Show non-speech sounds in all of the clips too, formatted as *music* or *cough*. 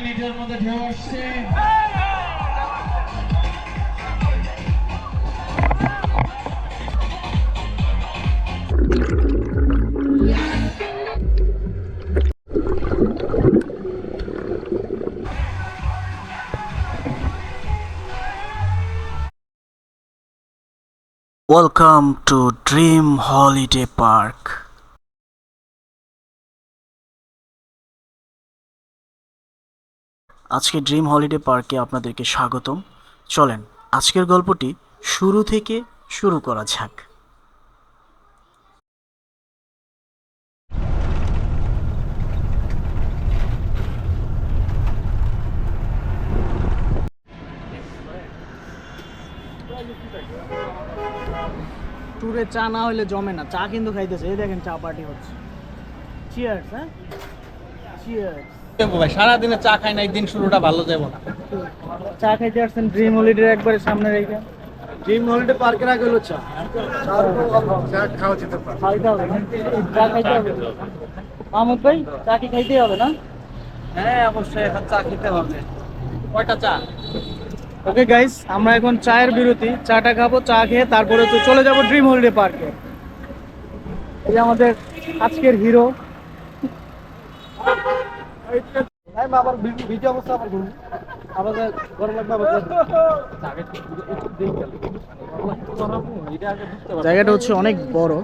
মিনিটের মধ্যে ঢেউ আসছে welcome to Dream Holiday Park আজকে ড্রিম হলিডে পার্কে আপনাদেরকে স্বাগতম। চলেন, আজকের গল্পটি শুরু থেকে শুরু করা যাক। ট্যুরে চা না হলে জমে না, চা কিন্তু খাইতেছে। এই দেখেন চা পার্টি হচ্ছে। চিয়ার্স হ্যাঁ? চিয়ার্স ভাই সারাদিনে চা খাই না একদিন শুরুটা ভালো যাব না। চা খাইতে আসছেন ড্রিম হলিডে একবারে সামনে রেখে। ড্রিম হলিডে পার্কের আগে হলো চা। খাইতে হবে চা খাইতে হবে। মাহমুদ ভাই চা কি খাইতেই হবে না? হ্যাঁ অবশ্যই এখন চা খেতে হবে। কয়টা চা? ওকে গাইস আমরা এখন চায়ের বিরতি। চাটা খাব চা খেয়ে তারপরে তো চলে যাব ড্রিম হলিডে পার্কে। এই যে আমাদের আজকের হিরো আবার ভিডিও অবস্থা আবার ঘুরবো আবার গরম লাগবে জায়গাটা হচ্ছে অনেক বড়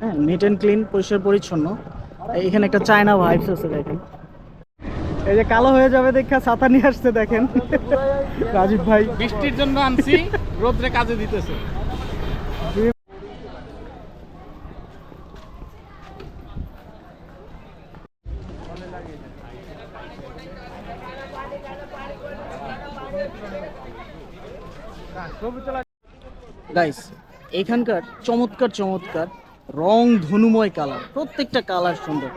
হ্যাঁ নিট অ্যান্ড ক্লিন পরিষ্কার পরিচ্ছন্ন। এখানে একটা চায়না ভাইবস আছে দেখেন। এই যে কালো হয়ে যাবে দেখা ছাতা নিয়ে আসছে দেখেন। রাজীব ভাই বৃষ্টির জন্য আনছি রোদ্রে কাজে দিতেছে। গাইস এখানকার চমৎকার চমৎকার রং ধনুময় কালার প্রত্যেকটা কালার সুন্দর।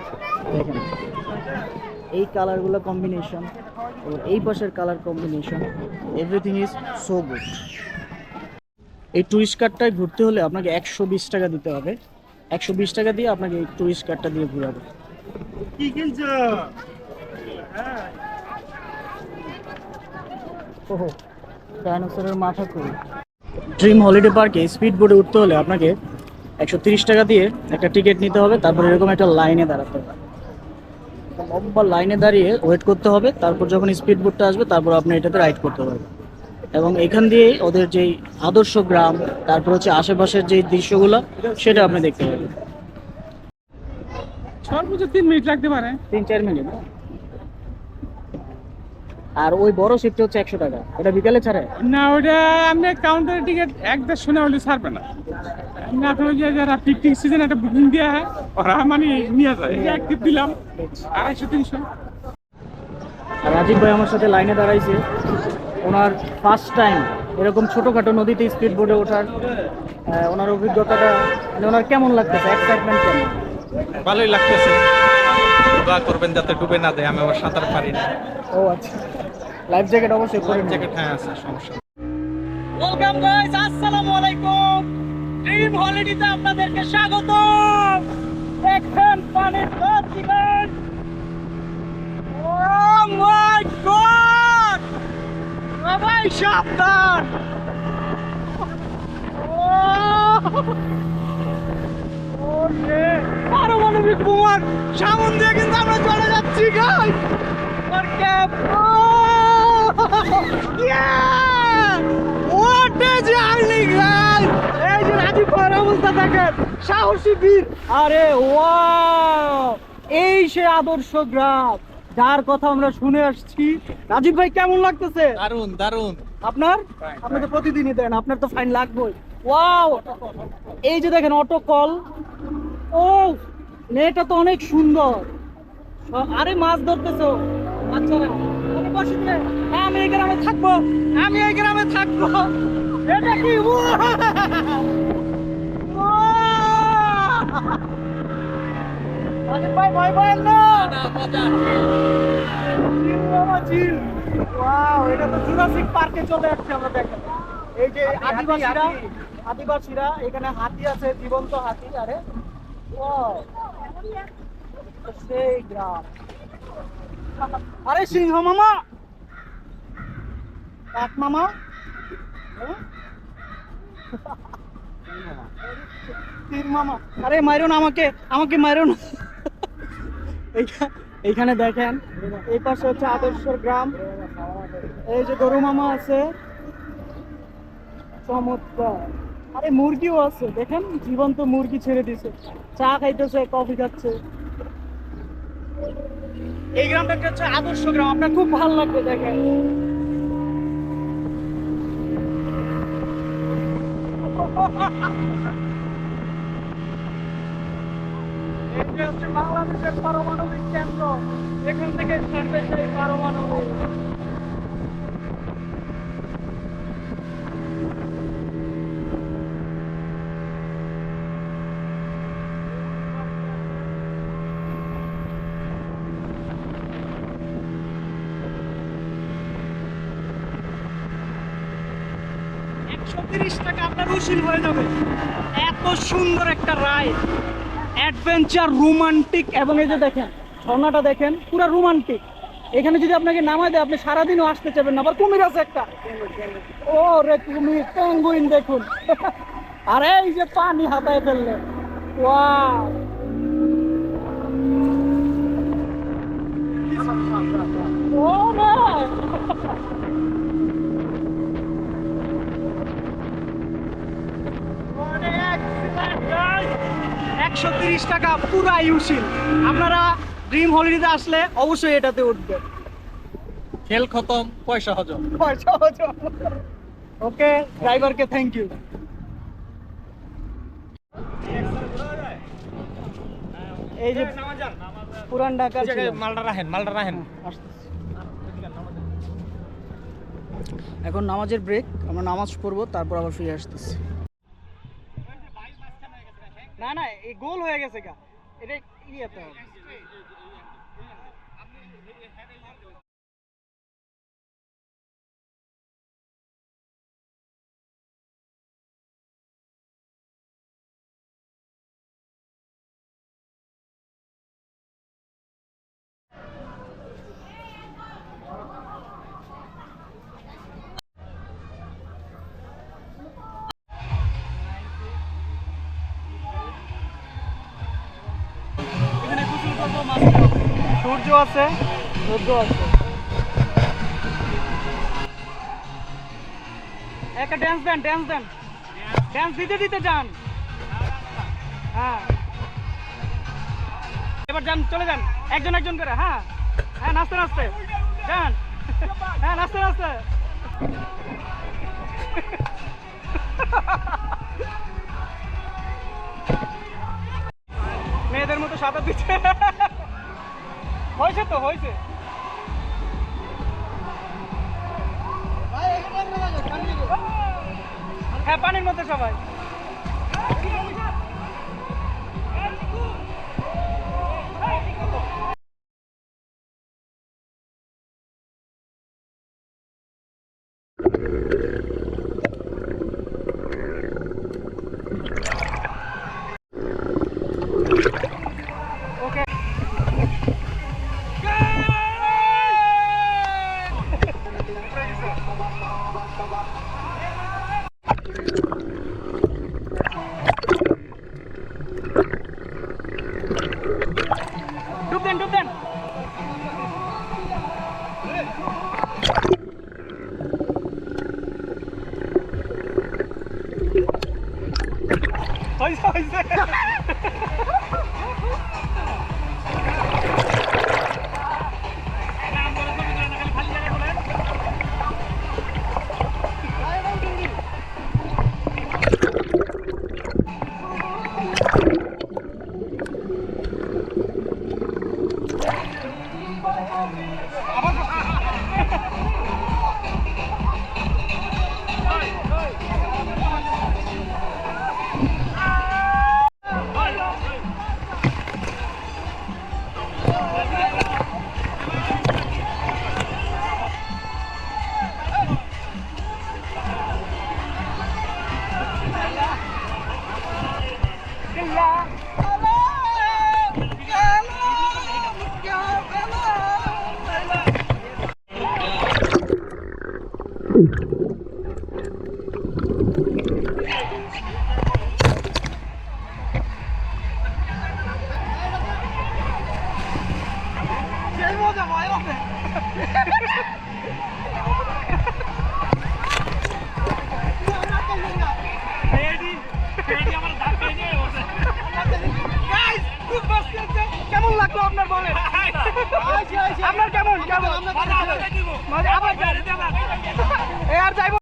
দেখেন, এই কালারগুলো কম্বিনেশন এই পাশের colour combination everything is so good এই টুরিস্ট কার্ডটায় ঘুরতে হলে আপনাকে একশো বিশ টাকা দিতে হবে। একশো বিশ টাকা দিয়ে আপনাকে এই টুরিস্ট কার্ডটা দিয়ে ঘুরাবে। কি কিনছো ওহো ডাইনোসরের মাথা করি ড্রিম হলিডে পার্কে স্পিড বোটে উঠতে হলে আপনাকে একশো তিরিশ টাকা দিয়ে একটা টিকিট নিতে হবে তারপর এরকম একটা লাইনে দাঁড়াতে হবে। লম্বা লাইনে দাঁড়িয়ে ওয়েট করতে হবে তারপর যখন স্পিড বোটটা আসবে তারপর আপনি এটাতে রাইড করতে পারবেন। এবং এখান দিয়ে ওদের যেই আদর্শ গ্রাম তারপর হচ্ছে আশেপাশের যে দৃশ্যগুলো সেটা আপনি দেখতে পাবেন সর্বোচ্চ তিন মিনিট লাগতে পারে। তিন চার মিনিট। আর ওই বড় শিপটা হচ্ছে একশো টাকা। এটা বিকালে ছাড়ে? না ওটা আপনি কাউন্টারের টিকিট এক দেড়শো না হলে ছাড়বে না। তো ওই যে যারা পিকনিক সিজন একটা বুকিং দেওয়া হয় ওরা মানে নিয়ে যায়। এক টিপ দিলাম আড়াইশো তিনশো। রাজীব ভাই আমার সাথে লাইনে দাঁড়াইছে। ওনার ফার্স্ট টাইম এরকম ছোটোখাটো নদীতে স্পিড বোর্ডে ওঠার ওনার অভিজ্ঞতাটা মানে ওনার কেমন লাগতেছে? এক্সাইটমেন্ট কেমন? ভালোই লাগতেছে। দোয়া করবেন যাতে ডুবে না দেয় আমি আবার সাঁতার পারি না। ও আচ্ছা। লাইফ জ্যাকেট অবশ্যই পরে। জ্যাকেট হ্যাঁ আছে সমস্যা। ওয়েলকাম গাইস আসসালামু আলাইকুম। ড্রিম হলিডেতে আপনাদেরকে স্বাগত দেখেন পানির দর দিবেন ও মাই গড সবাই সাবধান। ওরে পারমাণবিক বোমার সামন দিয়ে কিন্তু আমরা চলে যাচ্ছি দেখেন সাহসী বীর। আরে ওয়াও এই সে আদর্শ গ্রাম। যার কথা আমরা শুনে আসছি। রাজীব ভাই কেমন লাগতেছে? দারুণ দারুণ আপনার? আপনি তো প্রতিদিনই দেন আপনার তো ফাইন লাগবেই। ওয়াও এই যে দেখেন অটো কল ও মেয়েটা তো অনেক সুন্দর। আরে মাছ ধরতেছো। হ্যাঁ, আমি এই গ্রামে থাকব। আমি এই গ্রামে থাকব। এটা কি? ভাই ভয় না। এটা তো জুরাসিক পার্কে চলে আসছে আমরা দেখেন এই যে আদিবাসীরা আদিবাসীরা এখানে হাতি আছে জীবন্ত হাতি আরে! আরে সিংহ মামা। এক মামা? তীর মামা। আরে মাইরো না আমাকে আমাকে মাইরো না। এইখানে দেখেন, এই পাশে হচ্ছে আদর্শের গ্রাম। এই যে গরু মামা আছে। চমৎকার। আরে, মুরগিও আছে। দেখেন, জীবন্ত মুরগি ছেড়ে দিছে। চা খাইতেছে, কফি খাচ্ছে। এই গ্রামটা হচ্ছে আদর্শ গ্রাম। আপনার খুব ভালো লাগবে দেখেন। হচ্ছে বাংলাদেশের পারমাণবিক কেন্দ্র। এখান থেকে ছাড়বে সেই পারমাণবিক। একশো তিরিশ টাকা আপনার উসিল হয়ে যাবে। এত সুন্দর একটা রাইড অ্যাডভেঞ্চার রোমান্টিক এবং এই যে দেখেন, ঝর্ণাটা দেখেন, পুরো রোমান্টিক এখানে যদি আপনাকে নামায় দেয়, আপনি সারাদিনও আসতে চাইবেন না। আবার কুমির আছে একটা। ও রে কুমির, পেঙ্গুইন দেখুন। *laughs* আরে এই যে পানি হাতায় ফেললে। ওয়াও। ও না *laughs* একশো তিরিশ টাকা পুরা ইউসিল। আপনারা ড্রিম হলিডেতে আসলে অবশ্যই এটাতে উঠবেন খেল খতম পয়সা হজম। ওকে ড্রাইভারকে থ্যাংক ইউ এই যে পুরান ঢাকা মালটা রাখেন মালটা রাখেন। এখন নামাজের ব্রেক আমরা নামাজ পড়ব তারপর আবার ফিরে আসতেছি। না না এই গোল হয়ে গেছে গা। এটা ইয়েতে হবে সূর্য আছে? সূর্য আছে। একটা ড্যান্স দেন ড্যান্স দেন। ড্যান্স দিতে দিতে যান। হ্যাঁ। এবার যান, চলে যান। একজন একজন করে হ্যাঁ। হ্যাঁ নাচতে নাচতে। যান। হ্যাঁ নাচতে নাচতে। মেয়েদের মতো সাঁতার দিচ্ছে হয়েছে তো হয়েছে। হ্যাঁ পানির মধ্যে সবাই। হয়েছে হয়েছে কেমন লাগল আপনার বলে *laughs* আপনার কেমন? কেমন? আবার আর যাইব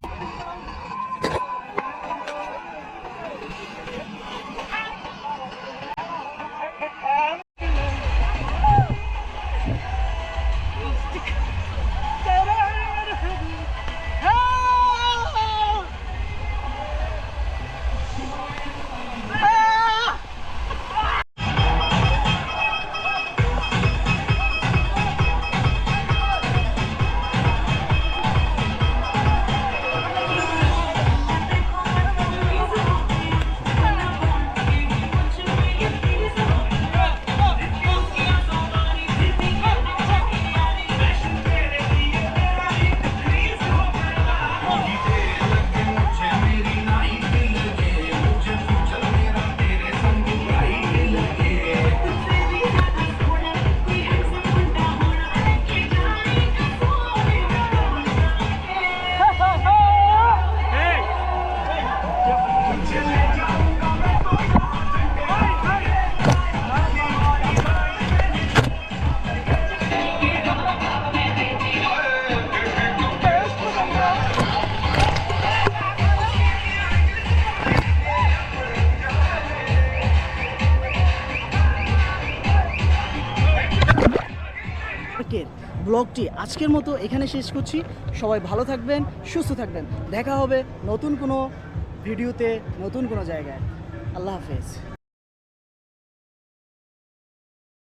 ব্লগটি আজকের মতো এখানে শেষ করছি। সবাই ভালো থাকবেন, সুস্থ থাকবেন। দেখা হবে নতুন কোনো ভিডিওতে, নতুন কোনো জায়গায়। আল্লাহ হাফেজ।